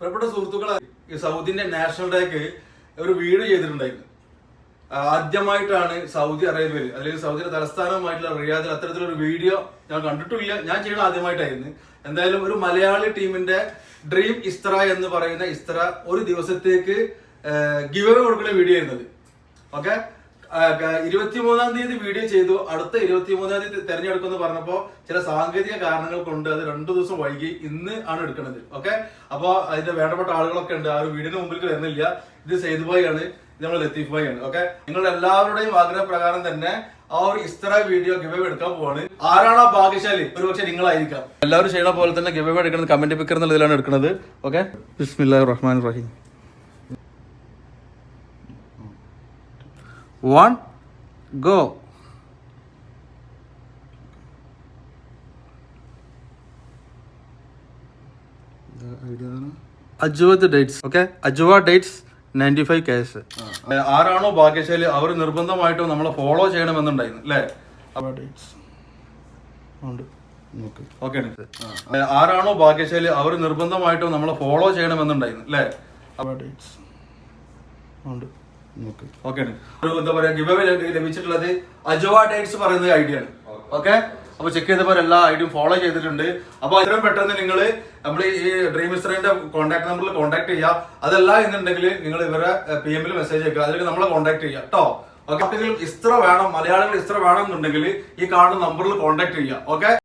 പ്രിയപ്പെട്ട സുഹൃത്തുക്കളെ ഈ സൗദിന്റെ നാഷണൽ ഡേക്ക് ഒരു വീട് ചെയ്തിട്ടുണ്ടായിരുന്നു. ആദ്യമായിട്ടാണ് സൗദി അറേബ്യയിൽ അല്ലെങ്കിൽ സൗദിയുടെ തലസ്ഥാനമായിട്ടുള്ള റിയാദിൽ അത്തരത്തിലൊരു വീഡിയോ ഞാൻ കണ്ടിട്ടില്ല ഞാൻ ചെയ്യണ ആദ്യമായിട്ടായിരുന്നു. എന്തായാലും ഒരു മലയാളി ടീമിന്റെ ഡ്രീം ഇസ്ത്ര എന്ന് പറയുന്ന ഇസ്ത്ര ഒരു ദിവസത്തേക്ക് ഗിവ് കൊടുക്കുന്ന വീഡിയോ ആയിരുന്നത് ഓക്കെ ഇരുപത്തിമൂന്നാം തീയതി വീഡിയോ ചെയ്തു. അടുത്ത ഇരുപത്തിമൂന്നാം തീയതി തെരഞ്ഞെടുക്കുമെന്ന് പറഞ്ഞപ്പോ ചില സാങ്കേതിക കാരണങ്ങൾ കൊണ്ട് അത് രണ്ടു ദിവസം വൈകി ഇന്ന് ആണ് എടുക്കുന്നത്. ഓക്കെ അപ്പൊ അതിന്റെ വേണ്ടപ്പെട്ട ആളുകളൊക്കെ ഉണ്ട്. ആ ഒരു വീടിന് മുമ്പിൽ വരുന്നില്ല. ഇത് സെയ്ദ് ഭായി ആണ്. ഇത് നമ്മൾ ലത്തീഫ് ഭായി ആണ്. ഓക്കെ നിങ്ങളുടെ എല്ലാവരുടെയും ആഗ്രഹപ്രകാരം തന്നെ ആ ഒരു ഇസ്തറ വീഡിയോ ഗിവ് എടുക്കാൻ പോവാണ്. ആരാണ് ആ ഭാഗ്യശാലി ഒരുപക്ഷെ നിങ്ങളായിരിക്കാം. എല്ലാവരും ചെയ്യണ പോലെ തന്നെ ഗിവ് എടുക്കുന്നത് കമന്റ് പിക്കർ എന്നുള്ളതിലാണ് എടുക്കുന്നത് ഓക്കെ ബിസ്മില്ലാ റഹ്മാൻ റഹീം. One go. അജുവത് ഡേറ്റ്സ് ഓക്കെ അജുവ ഡേറ്റ്സ് നയന്റി ഫൈവ് കേസ് ആരാണോ ഭാഗ്യശാലി അവർ നിർബന്ധമായിട്ടും നമ്മളെ ഫോളോ ചെയ്യണമെന്നുണ്ടായിരുന്നു അല്ലേ? ഓക്കെ ആരാണോ ഭാഗ്യശാലി അവർ നിർബന്ധമായിട്ടും നമ്മളെ ഫോളോ ചെയ്യണമെന്നുണ്ടായിരുന്നു അല്ലേ? ഡേറ്റ്സ്. ഓക്കെ ഒരു എന്താ പറയാ ഗിവ് ലഭിച്ചിട്ടുള്ളത് അജോവ ഡേറ്റ്സ് പറയുന്ന ഐഡിയ ആണ്. ഓക്കെ അപ്പൊ ചെക്ക് ചെയ്തപ്പോൾ എല്ലാ ഐഡിയും ഫോളോ ചെയ്തിട്ടുണ്ട്. അപ്പൊ അത്രയും പെട്ടെന്ന് നിങ്ങൾ നമ്മൾ ഈ ഡ്രീം മിസ്റ്ററിന്റെ കോൺടാക്ട് നമ്പറിൽ കോൺടാക്ട് ചെയ്യുക. അതല്ല എന്നുണ്ടെങ്കിൽ നിങ്ങൾ ഇവരെ പി എമ്മിൽ മെസ്സേജ് അയക്കുക. അതിലേക്ക് നമ്മളെ കോൺടാക്ട് ചെയ്യുക. കേട്ടോ ഓക്കെ ഇസ്ത്ര വേണം മലയാളികൾ ഇസ്ത്ര വേണം എന്നുണ്ടെങ്കിൽ ഈ കാണുന്ന നമ്പറിൽ കോൺടാക്ട് ചെയ്യുക. ഓക്കെ